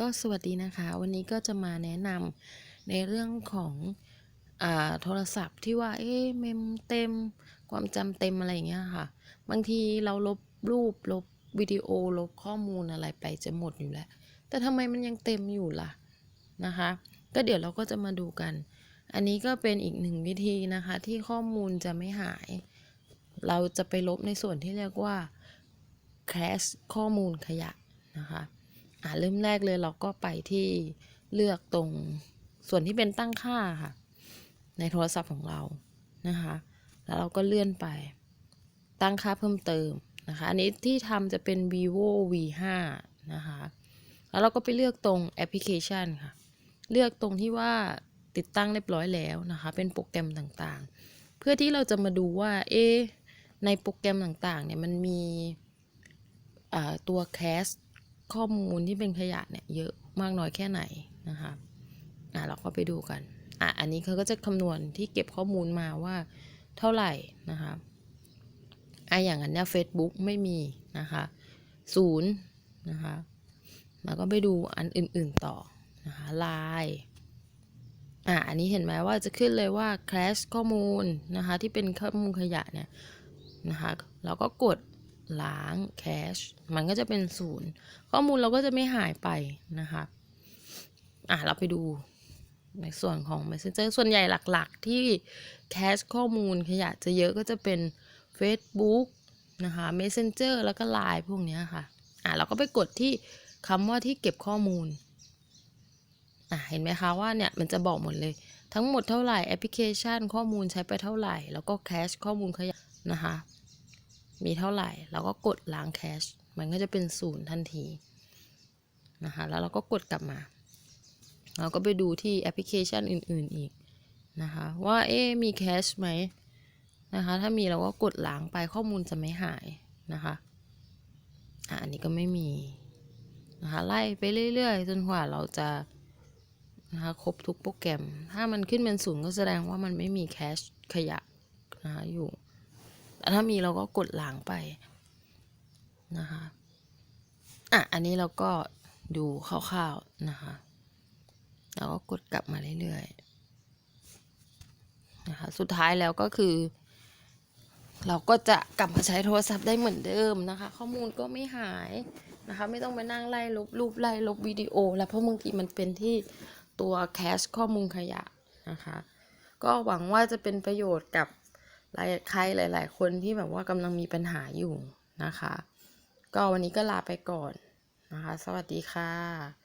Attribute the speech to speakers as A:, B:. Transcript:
A: ก็สวัสดีนะคะ วันนี้ก็จะมาแนะนำในเรื่องของอโทรศัพท์ที่ว่าเอ๊ะเมมเต็ม ความจำเต็มอะไรอย่างเงี้ยค่ะ บางทีเราลบรูปลบวิดีโอลบข้อมูลอะไรไปจะหมดอยู่แล้ว แต่ทำไมมันยังเต็มอยู่ล่ะนะคะ ก็เดี๋ยวเราก็จะมาดูกัน อันนี้ก็เป็นอีกหนึ่งวิธีนะคะ ที่ข้อมูลจะไม่หาย เราจะไปลบในส่วนที่เรียกว่า cache ข้อมูลขยะนะคะ อ่าเริ่มแรกเลยเราก็ไปที่เลือกตรงส่วนที่เป็นตั้งค่าค่ะ ในโทรศัพท์ของเรานะคะ แล้วเราก็เลื่อนไป ตั้งค่าเพิ่มเติมนะคะ อันนี้ที่ทำจะเป็น vivo v5 นะคะ แล้วเราก็ไปเลือกตรงแอปพลิเคชันค่ะ เลือกตรงที่ว่าติดตั้งเรียบร้อยแล้วนะคะ เป็นโปรแกรมต่างๆ เพื่อที่เราจะมาดูว่า เอในโปรแกรมต่างๆ เนี่ยมันมีตัวแคส ข้อมูลที่เป็นขยะเนี่ยเยอะมากน้อยแค่ไหนนะคะอะเราก็ไปดูกันอะอันนี้เขาก็จะคำนวณที่เก็บข้อมูลมาว่าเท่าไหร่นะคะอะอย่างอันเนี้ย Facebook ไม่มีนะคะศูนย์นะคะแล้วก็ไปดูอันอื่นๆต่อนะคะไลน์อะอันนี้เห็นไหมว่าจะขึ้นเลยว่า crash ข้อมูลนะคะที่เป็นข้อมูลขยะเนี่ยนะคะเราก็กด ล้าง cache มันก็จะเป็นศูนย์ข้อมูลเราก็จะไม่หายไปนะคะอะเราไปดูในส่วนของ Messenger ส่วนใหญ่หลักๆ ที่แคชข้อมูลขยะจะเยอะก็จะเป็น Facebook นะคะ Messenger แล้วก็ Line พวกนี้ค่ะ อะ เราก็ไปกดที่คำว่าที่เก็บข้อมูล อะ เห็นไหมคะว่าเนี่ยมันจะบอกหมดเลย ทั้งหมดเท่าไหร่แอปพลิเคชันข้อมูลใช้ไปเท่าไหร่ แล้วก็แคชข้อมูลขยะนะคะ มีเท่าไหร่ เราก็กดล้างแคชมันก็จะเป็นศูนย์ทันทีนะคะแล้วเราก็กดกลับมา เราก็ไปดูที่แอปพลิเคชันอื่น ๆอีกนะคะว่าเอ๊มีแคชไหมนะคะถ้ามีเราก็กดล้างไปข้อมูลจะไม่หายนะคะอะอันนี้ก็ไม่มีนะคะไล่ไปเรื่อย ๆ จนกว่าเราจะนะคะครบทุกโปรแกรม ถ้ามันขึ้นเป็นศูนย์ก็แสดงว่ามันไม่มีแคชขยะนะคะอยู่ แต่ถ้ามีเราก็กดล้างไปนะคะอะอันนี้เราก็ดูคร่าวๆนะคะแล้วก็กดกลับมาเรื่อยๆนะคะสุดท้ายแล้วก็คือ เราก็จะกลับมาใช้โทรศัพท์ได้เหมือนเดิมนะคะ ข้อมูลก็ไม่หายนะคะ ไม่ต้องไปนั่งไล่ลบรูปไล่ลบวิดีโอ แล้วเพราะบางทีมันเป็นที่ตัวแคชข้อมูลขยะนะคะ ก็หวังว่าจะเป็นประโยชน์กับ หลายใครหลาย ๆ คนที่แบบว่ากำลังมีปัญหาอยู่นะคะ ก็วันนี้ก็ลาไปก่อนนะคะ สวัสดีค่ะ